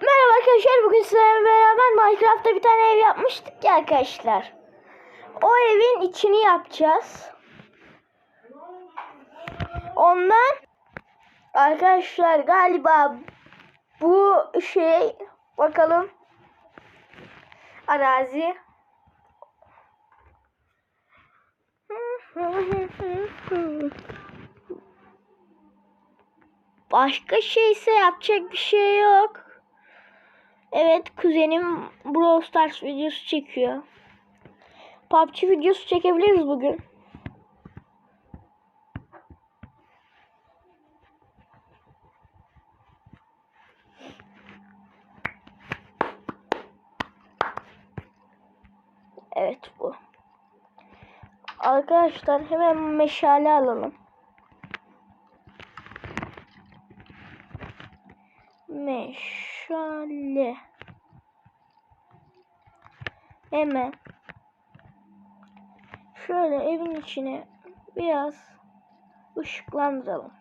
Merhaba arkadaşlar bugün sizlerle beraber Minecraft'ta bir tane ev yapmıştık ya arkadaşlar. O evin içini yapacağız. Ondan arkadaşlar galiba bu şey bakalım arazi Başka şeyse yapacak bir şey yok. Evet kuzenim Brawl Stars videosu çekiyor. PUBG videosu çekebiliriz bugün. Evet bu. Arkadaşlar hemen meşale alalım. Meşale. Hemen şöyle evin içine biraz ışıklandıralım.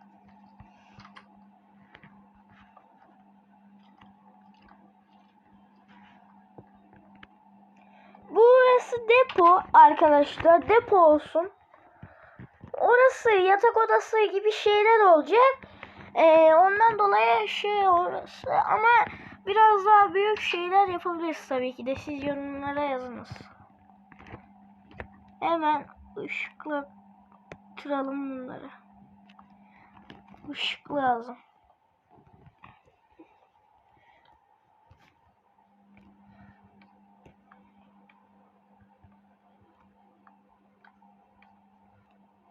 Burası depo arkadaşlar. Depo olsun. Orası yatak odası gibi şeyler olacak. Ee, ondan dolayı şey orası ama biraz daha büyük şeyler yapabiliriz tabii ki de siz yorumlara yazınız. Hemen ışıklatıralım bunları. Işık lazım.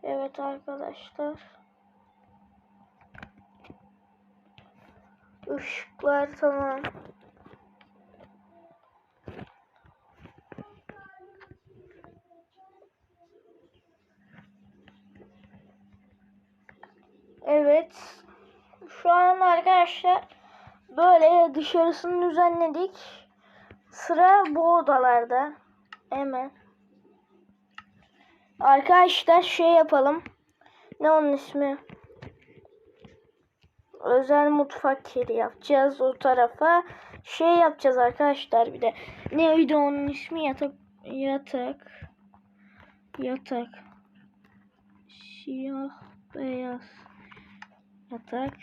Evet arkadaşlar. Işıklar tamam. Evet. Şu an arkadaşlar böyle dışarısını düzenledik. Sıra bu odalarda. Hemen. Arkadaşlar şey yapalım. Ne onun ismi? Özel mutfak yeri yapacağız o tarafa. Şey yapacağız arkadaşlar bir de. Neydi onun ismi? Yatak yatak yatak siyah beyaz yatak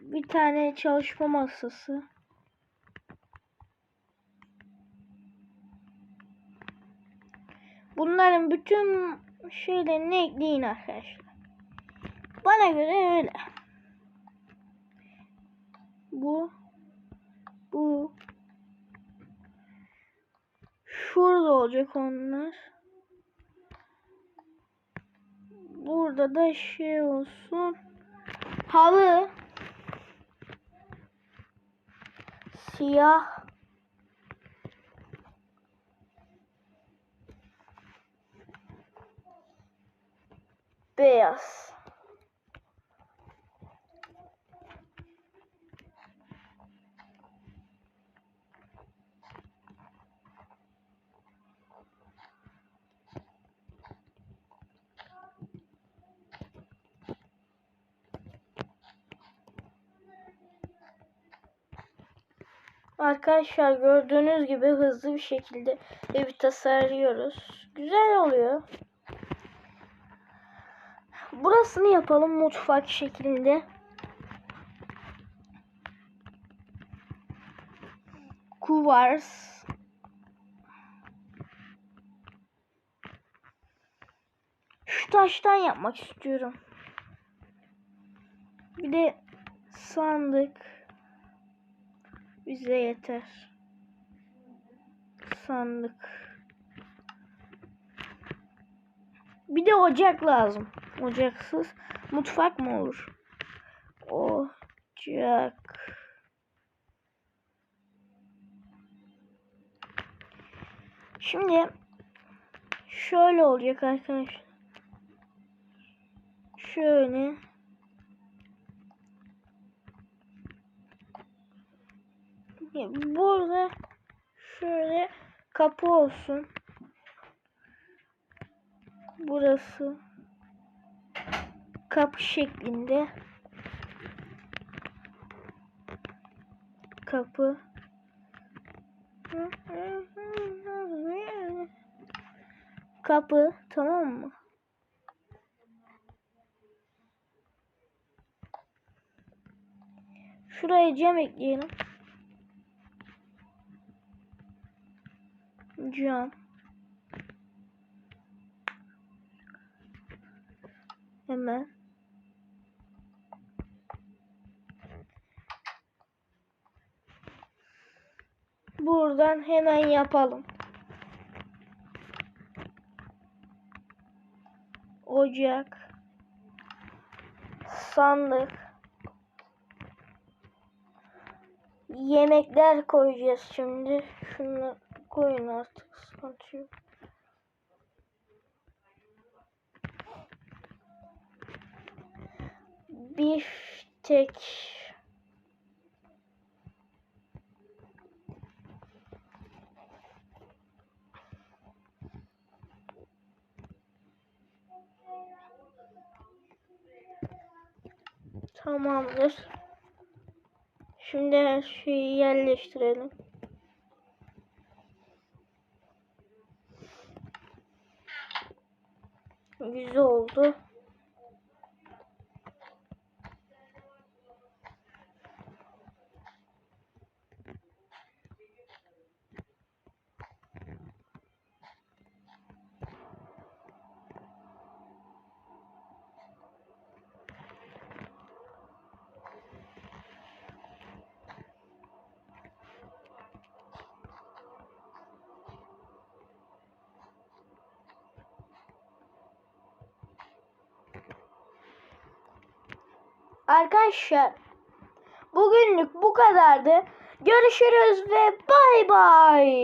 bir tane çalışma masası bunların bütün şeylerini ekleyin arkadaşlar bana göre öyle. Bu bu şurada olacak onlar. Burada da şey olsun. Halı siyah beyaz. Arkadaşlar gördüğünüz gibi hızlı bir şekilde evi tasarlıyoruz. Güzel oluyor. Burasını yapalım mutfak şeklinde. Kuvars. Şu taştan yapmak istiyorum. Bir de sandık bize yeter. Sandık. Bir de ocak lazım. Ocaksız mutfak mı olur? Ocak. Şimdi şöyle olacak arkadaşlar. Şöyle. Burada şöyle kapı olsun. Burası kapı şeklinde. kapı. Kapı tamam mı? Şuraya cam ekleyelim. Cam. Hemen. Buradan hemen yapalım. Ocak. Sandık. Yemekler koyacağız şimdi. Şunu koyun artık sıkıntı yok. Biftek. Tamamdır. Şimdi her şeyi yerleştirelim. Güzel oldu. Arkadaşlar bugünlük bu kadardı. Görüşürüz ve bay bay.